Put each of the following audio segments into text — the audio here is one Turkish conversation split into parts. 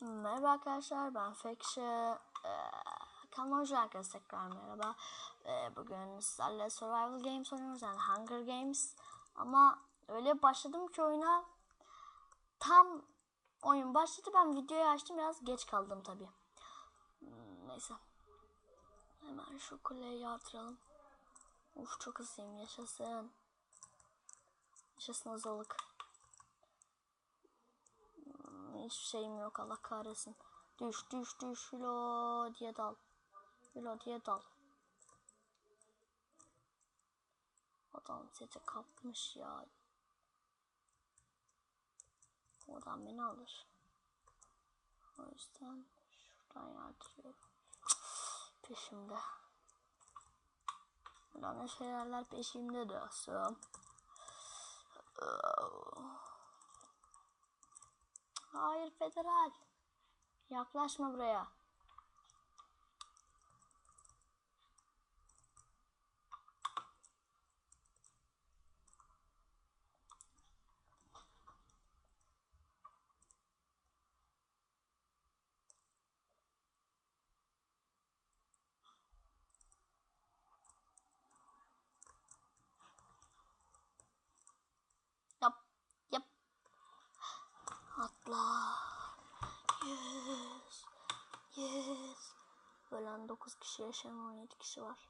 Merhaba arkadaşlar ben Fekşi. Ee, kanalıma hoş geldiniz tekrar merhaba. Ee, bugün sizlerle Survival Games oynuyoruz yani Hunger Games. Ama öyle başladım ki oyuna tam oyun başladı ben videoyu açtım biraz geç kaldım tabi. Hmm, neyse. Hemen şu kuleyi yatıralım. Uf çok hızlıyım yaşasın. Yaşasın hızlılık. Hiçbir şeyim yok Allah kahretsin. Düş düş düş hilo diye dal. Hilo diye dal. Adam seti kapmış ya. O adam beni alır. O yüzden şuradan yardırıyorum. Peşimde. Ulan ne şeylerler peşimde dostum. Hayır federal. Yaklaşma buraya. Ölen 9 kişi yaşayan 17 kişi var.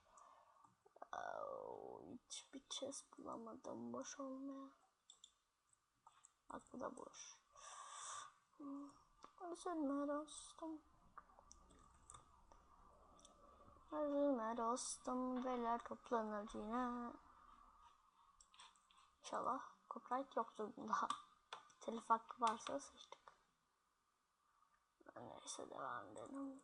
Hiçbir chest bulamadım. Boş olmaya. Bak bu da boş. Üzülme dostum. Üzülme dostum. Beyler toplanır yine. İnşallah copyright yoktur bunda. Telif hakkı varsa sıçtık. Neyse devam edelim.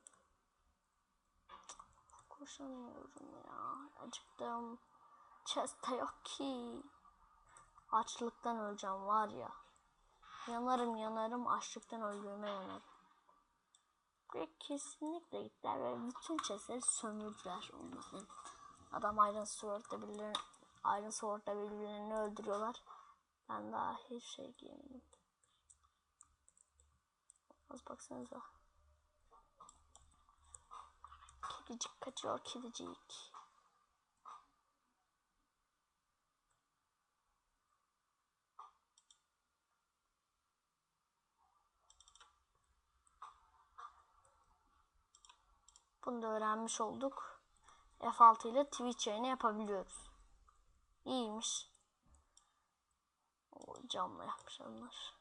Koşamıyorum ya. Acıktım. Chest'te yok ki. Açlıktan öleceğim var ya. Yanarım yanarım açlıktan öldüğüme yanarım. Ve kesinlikle gittiler ve bütün chestleri sömürdüler onların. Adam Iron Sword'da birilerini, Iron Sword'da birbirlerini öldürüyorlar. Ben daha hiç şey giyemedim. Az baksanıza. Kedicik kaçıyor kedicik. Bunu da öğrenmiş olduk. F6 ile Twitch yayını yapabiliyoruz. İyiymiş. O camla yapmış onlar.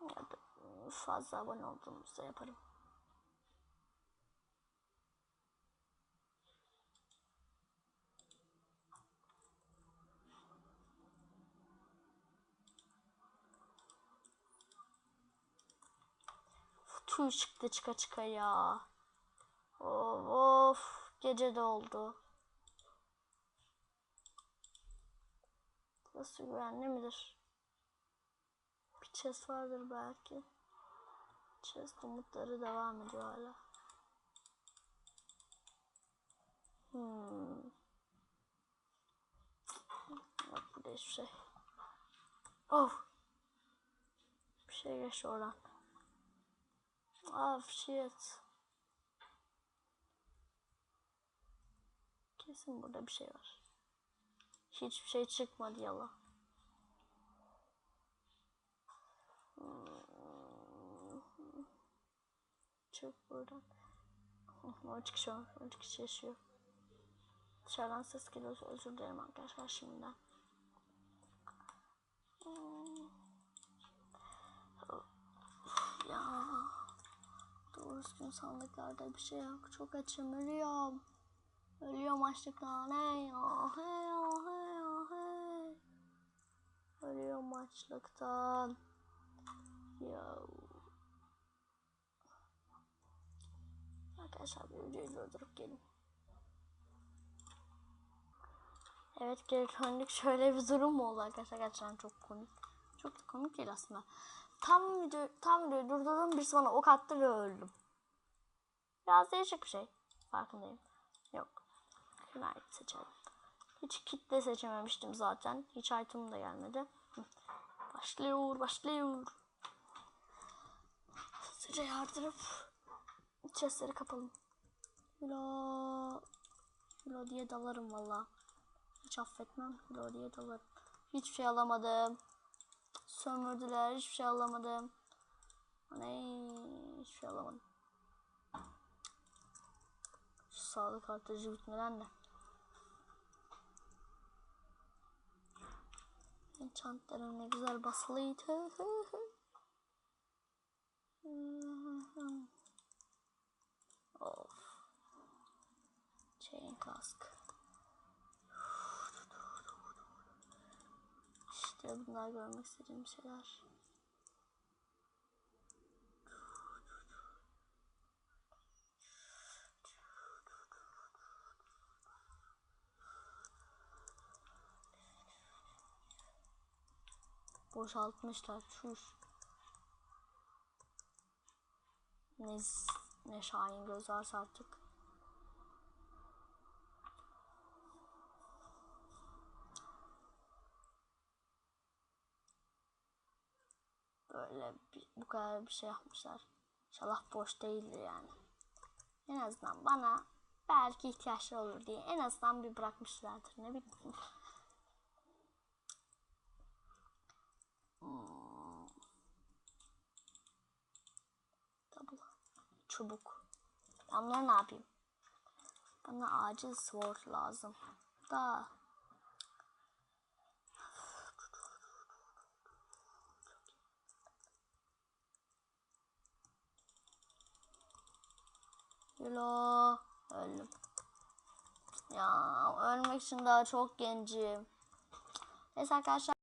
Ya fazla abone olduğumuzda yaparım. Tüy çıktı çıka çıka ya. Of of gece de oldu. Burası güvenli midir? Chest vardır belki. Chest umutları devam ediyor hala. Hmm. Yok burada hiçbir şey. Of. Bir şey geçti oradan. Ah shit. Kesin burada bir şey var. Hiçbir şey çıkmadı yala. Çık buradan. O çıkış o. O çıkış yaşıyor. Dışarıdan ses geliyor. Özür dilerim arkadaşlar şimdiden. Ya. Doğru düzgün sandıklarda bir şey yok. Çok açım ölüyorum. Ölüyorum açlıktan. Hey oh hey oh hey oh hey. Ölüyorum açlıktan. Ya. Arkadaşlar bir videoyu durdurup gelin. Evet geri döndük. Şöyle bir durum oldu arkadaşlar? Gerçekten çok komik. Çok komik değil aslında. Tam video tam videoyu durdurdum. Birisi bana ok attı ve öldüm. Biraz değişik bir şey. Farkındayım. Yok. Knight seçelim. Hiç kitle seçememiştim zaten. Hiç item da gelmedi. Başlıyor, başlıyor. Hızlıca yardırıp chestleri kapalım. Hilo. Hilo diye dalarım valla. Hiç affetmem. Hilo diye dalarım. Hiçbir şey alamadım. Sömürdüler. Hiçbir şey alamadım. Ne? Hiçbir şey alamadım. Şu sağlık artırıcı bitmeden de. Enchantlarım ne güzel basılıydı. Kask. İşte bunlar görmek istediğim şeyler. Boşaltmışlar. Çüş. Ne, ne şahin göz varsa artık. Böyle bir, bu kadar bir şey yapmışlar. İnşallah boş değildir yani. En azından bana belki ihtiyaçları olur diye en azından bir bırakmışlardır ne bileyim. Hmm. Çubuk. Ben ne yapayım? Bana acil sword lazım. Da. Yolo. Öldüm. Ya ölmek için daha çok gencim. Neyse arkadaşlar.